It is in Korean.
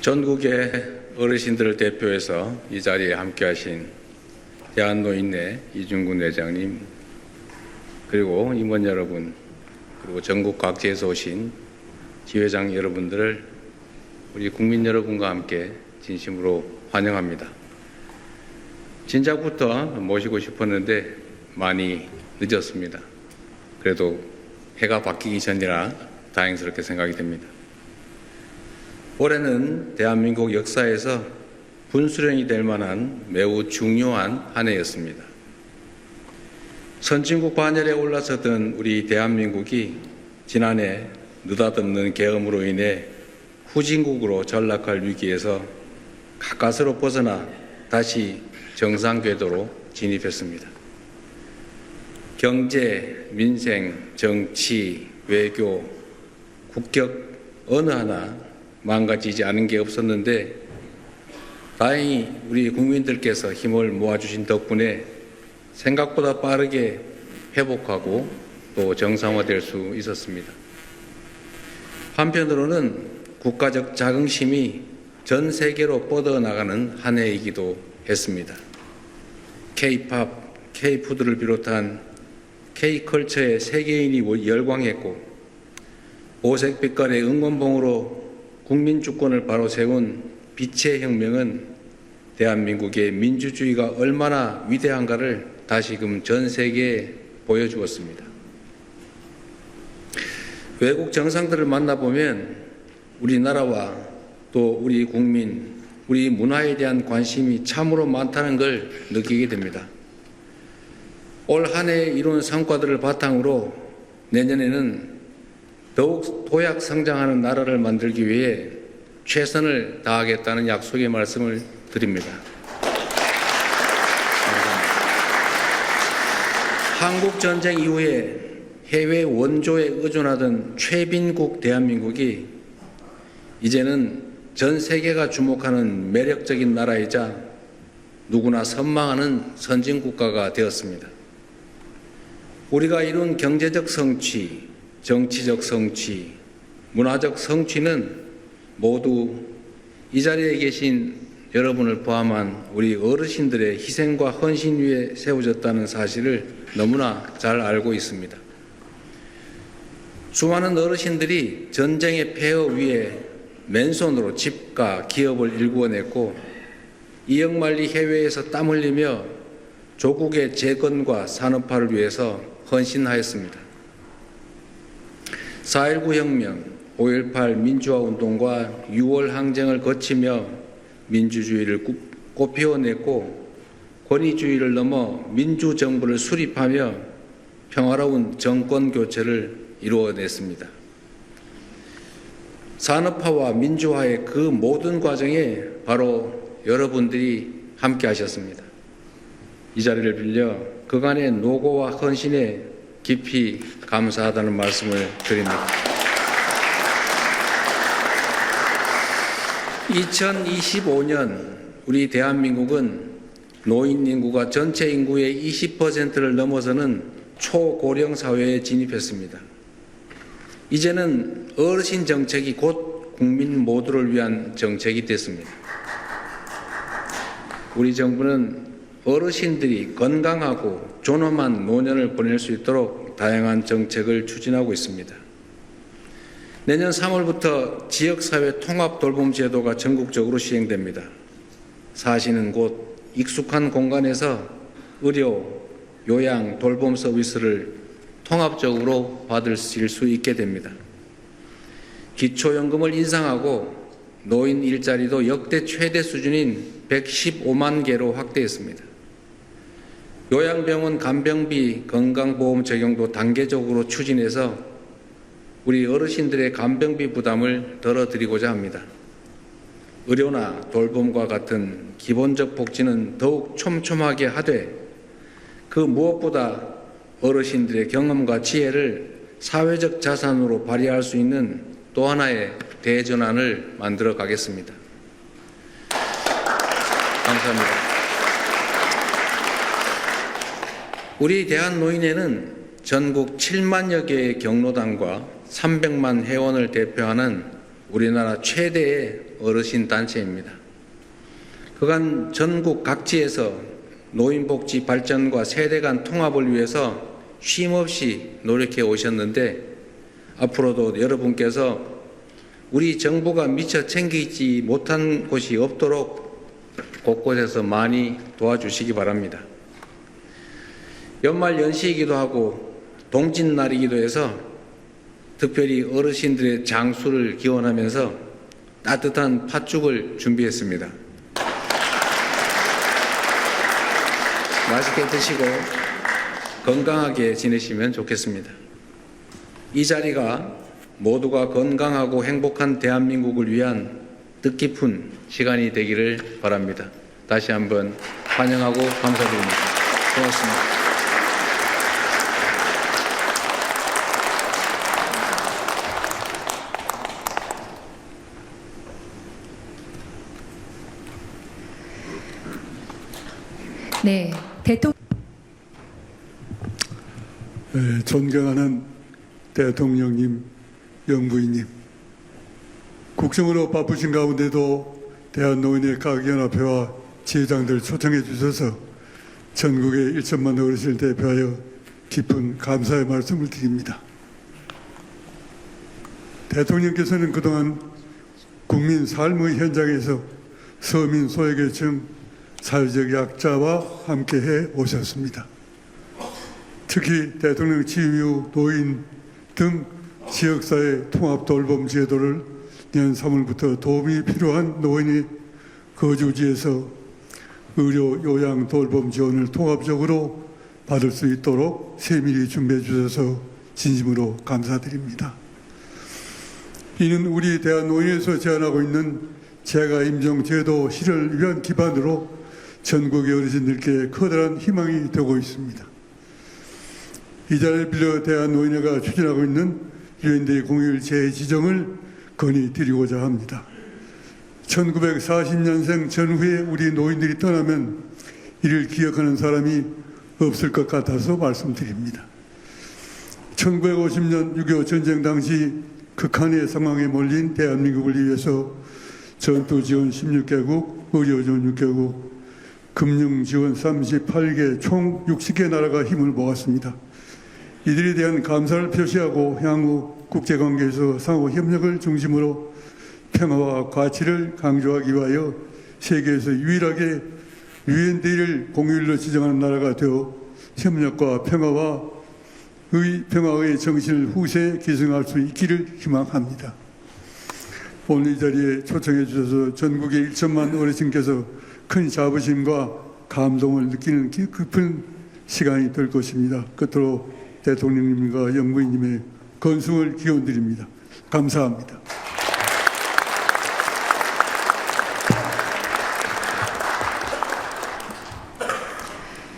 전국의 어르신들을 대표해서 이 자리에 함께하신 대한노인회 이중근 회장님 그리고 임원 여러분 그리고 전국 각지에서 오신 지회장 여러분들을 우리 국민 여러분과 함께 진심으로 환영합니다. 진작부터 모시고 싶었는데 많이 늦었습니다. 그래도 해가 바뀌기 전이라 다행스럽게 생각이 됩니다. 올해는 대한민국 역사에서 분수령이 될 만한 매우 중요한 한 해였습니다. 선진국 반열에 올라서던 우리 대한민국이 지난해 느닷없는 계엄으로 인해 후진국으로 전락할 위기에서 가까스로 벗어나 다시 정상 궤도로 진입했습니다. 경제, 민생, 정치, 외교, 국격 어느 하나 망가지지 않은 게 없었는데 다행히 우리 국민들께서 힘을 모아주신 덕분에 생각보다 빠르게 회복하고 또 정상화될 수 있었습니다. 한편으로는 국가적 자긍심이 전 세계로 뻗어나가는 한 해이기도 했습니다. K-팝, K-푸드를 비롯한 K-컬처에 세계인이 열광했고 오색빛깔의 응원봉으로 국민 주권을 바로 세운 빛의 혁명은 대한민국의 민주주의가 얼마나 위대한가를 다시금 전 세계에 보여주었습니다. 외국 정상들을 만나보면 우리나라와 또 우리 국민, 우리 문화에 대한 관심이 참으로 많다는 걸 느끼게 됩니다. 올 한 해 이룬 성과들을 바탕으로 내년에는 더욱 도약 성장하는 나라를 만들기 위해 최선을 다하겠다는 약속의 말씀을 드립니다. 한국 전쟁 이후에 해외 원조에 의존하던 최빈국 대한민국이 이제는 전 세계가 주목하는 매력적인 나라이자 누구나 선망하는 선진 국가가 되었습니다. 우리가 이룬 경제적 성취, 정치적 성취, 문화적 성취는 모두 이 자리에 계신 여러분을 포함한 우리 어르신들의 희생과 헌신 위에 세워졌다는 사실을 너무나 잘 알고 있습니다. 수많은 어르신들이 전쟁의 폐허 위에 맨손으로 집과 기업을 일구어냈고 이역만리 해외에서 땀 흘리며 조국의 재건과 산업화를 위해서 헌신하였습니다. 4.19 혁명, 5.18 민주화 운동과 6월 항쟁을 거치며 민주주의를 꽃피워냈고 권위주의를 넘어 민주정부를 수립하며 평화로운 정권 교체를 이루어냈습니다. 산업화와 민주화의 그 모든 과정에 바로 여러분들이 함께 하셨습니다. 이 자리를 빌려 그간의 노고와 헌신에 깊이 감사하다는 말씀을 드립니다. 2025년 우리 대한민국은 노인 인구가 전체 인구의 20%를 넘어서는 초고령 사회에 진입했습니다. 이제는 어르신 정책이 곧 국민 모두를 위한 정책이 됐습니다. 우리 정부는 어르신들이 건강하고 존엄한 노년을 보낼 수 있도록 다양한 정책을 추진하고 있습니다. 내년 3월부터 지역사회 통합 돌봄 제도가 전국적으로 시행됩니다. 사시는 곳 익숙한 공간에서 의료, 요양, 돌봄 서비스를 통합적으로 받으실 수 있게 됩니다. 기초연금을 인상하고 노인 일자리도 역대 최대 수준인 115만 개로 확대했습니다. 요양병원 간병비 건강보험 적용도 단계적으로 추진해서 우리 어르신들의 간병비 부담을 덜어드리고자 합니다. 의료나 돌봄과 같은 기본적 복지는 더욱 촘촘하게 하되 그 무엇보다 어르신들의 경험과 지혜를 사회적 자산으로 발휘할 수 있는 또 하나의 대전환을 만들어 가겠습니다. 감사합니다. 우리 대한노인회는 전국 7만여 개의 경로당과 300만 회원을 대표하는 우리나라 최대의 어르신 단체입니다. 그간 전국 각지에서 노인복지 발전과 세대 간 통합을 위해서 쉼없이 노력해 오셨는데 앞으로도 여러분께서 우리 정부가 미처 챙기지 못한 곳이 없도록 곳곳에서 많이 도와주시기 바랍니다. 연말 연시이기도 하고 동짓날이기도 해서 특별히 어르신들의 장수를 기원하면서 따뜻한 팥죽을 준비했습니다. 맛있게 드시고 건강하게 지내시면 좋겠습니다. 이 자리가 모두가 건강하고 행복한 대한민국을 위한 뜻깊은 시간이 되기를 바랍니다. 다시 한번 환영하고 감사드립니다. 고맙습니다. 네, 대통령 에, 존경하는 대통령님, 영부인님, 국정으로 바쁘신 가운데도 대한노인의 각연합회와 지회장들 초청해 주셔서 전국의 1천만 어르신을 대표하여 깊은 감사의 말씀을 드립니다. 대통령께서는 그동안 국민 삶의 현장에서 서민 소외계층 사회적 약자와 함께해 오셨습니다. 특히 대통령 취임 이후 노인 등 지역사회 통합 돌봄 제도를 내년 3월부터 도움이 필요한 노인이 거주지에서 의료 요양 돌봄 지원을 통합적으로 받을 수 있도록 세밀히 준비해 주셔서 진심으로 감사드립니다. 이는 우리 대한노인에서 제안하고 있는 재가 임종 제도 실현을 위한 기반으로 전국의 어르신들께 커다란 희망이 되고 있습니다. 이 자리를 빌려 대한노인회가 추진하고 있는 유엔데이 공휴일 재지정을 건의 드리고자 합니다. 1940년생 전후에 우리 노인들이 떠나면 이를 기억하는 사람이 없을 것 같아서 말씀드립니다. 1950년 6.25 전쟁 당시 극한의 상황에 몰린 대한민국을 위해서 전투 지원 16개국, 의료 지원 6개국, 금융 지원 38개, 총 60개 나라가 힘을 모았습니다. 이들에 대한 감사를 표시하고 향후 국제관계에서 상호 협력을 중심으로 평화와 가치를 강조하기 위하여 세계에서 유일하게 유엔데이를 공휴일로 지정하는 나라가 되어 협력과 평화와 의 평화의 정신을 후세에 기승할 수 있기를 희망합니다. 오늘 이 자리에 초청해 주셔서 전국의 1천만 어르신께서 큰 자부심과 감동을 느끼는 깊은 시간이 될 것입니다. 끝으로 대통령님과 영부인님의 건승을 기원드립니다. 감사합니다.